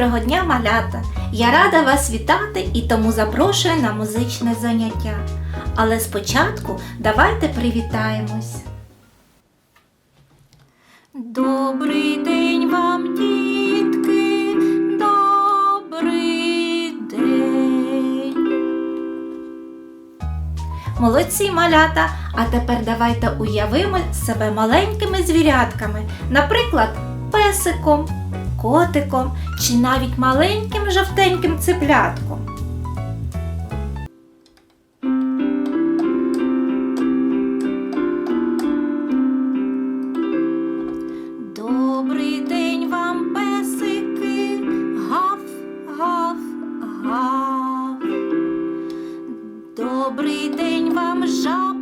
Доброго дня, малята! Я рада вас вітати і тому запрошую на музичне заняття. Але спочатку давайте привітаємось. Добрий день вам, дітки, добрий день. Молодці малята, а тепер давайте уявимо себе маленькими звірятками, наприклад, песиком, котиком чи навіть маленьким жовтеньким циплятком. Добрий день вам, песики, гав, гав, гав. Добрий день вам, жабки,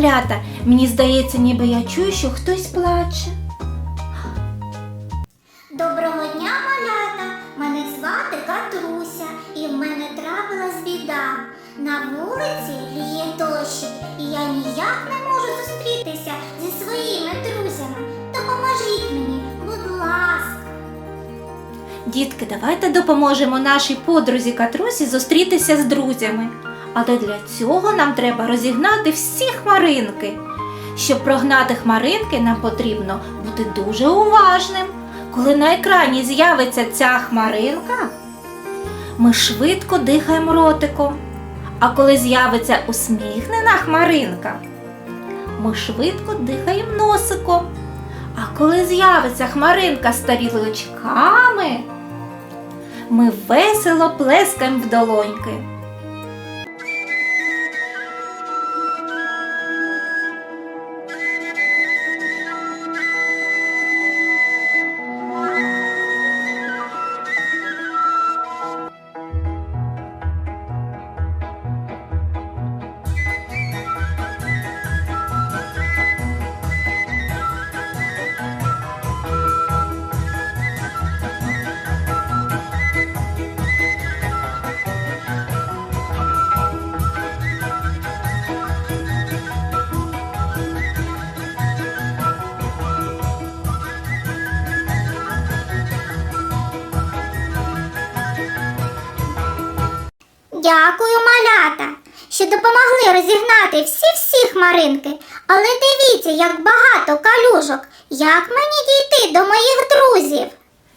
Малята, мені здається, ніби я чую, що хтось плаче. Доброго дня, малята! Мене звати Катруся, і в мене трапилась біда. На вулиці ліє дощик, і я ніяк не можу зустрітися зі своїми друзями. Допоможіть мені, будь ласка. Дітки, давайте допоможемо нашій подрузі Катрусі зустрітися з друзями. Але для цього нам треба розігнати всі хмаринки. Щоб прогнати хмаринки, нам потрібно бути дуже уважним. Коли на екрані з'явиться ця хмаринка, ми швидко дихаємо ротиком. А коли з'явиться усміхнена хмаринка, ми швидко дихаємо носиком. А коли з'явиться хмаринка з тарілочками, ми весело плескаємо в долоньки. Дякую, малята, що допомогли розігнати всі-всі хмаринки. Але дивіться, як багато калюжок. Як мені дійти до моїх друзів?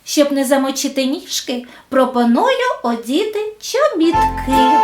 Щоб не замочити ніжки, пропоную одіти чобітки.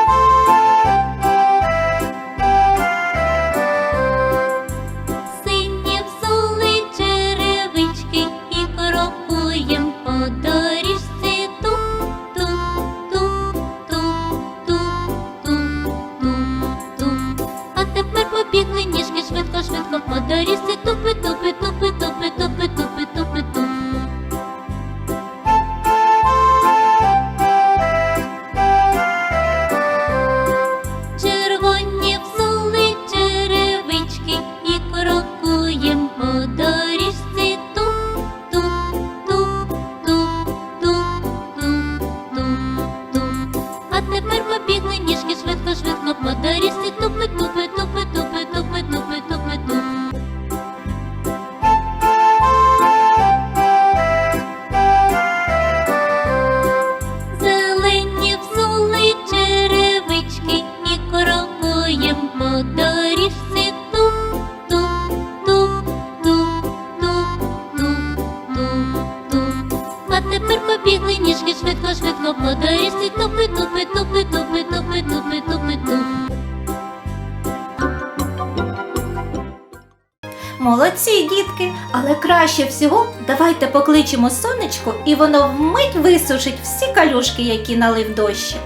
Молодці, дітки, але краще всього давайте покличемо сонечко, і воно вмить висушить всі калюшки, які налив дощик.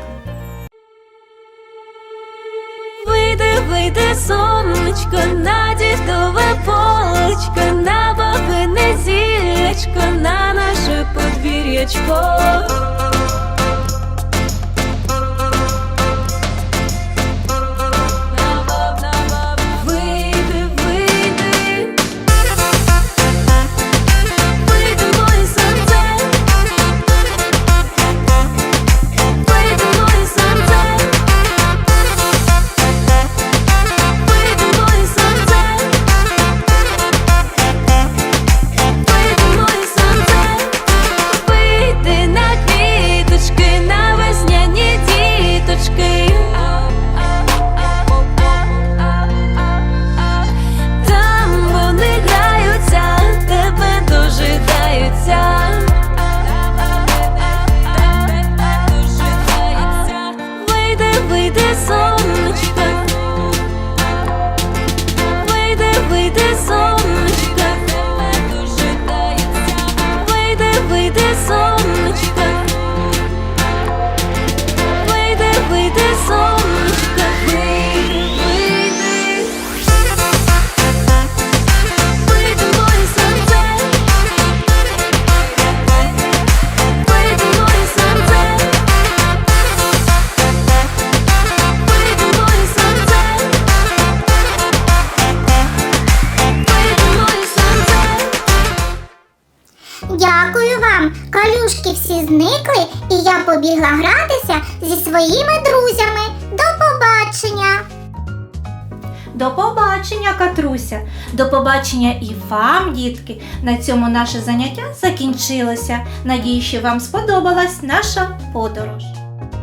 Видиви вийде сонечко, на дідове полечко, на бабине зілечко, на наше подвір'ячко. Дякую вам. Калюшки всі зникли, і я побігла гратися зі своїми друзями. До побачення! До побачення, Катруся. До побачення і вам, дітки. На цьому наше заняття закінчилося. Надію, що вам сподобалась наша подорож.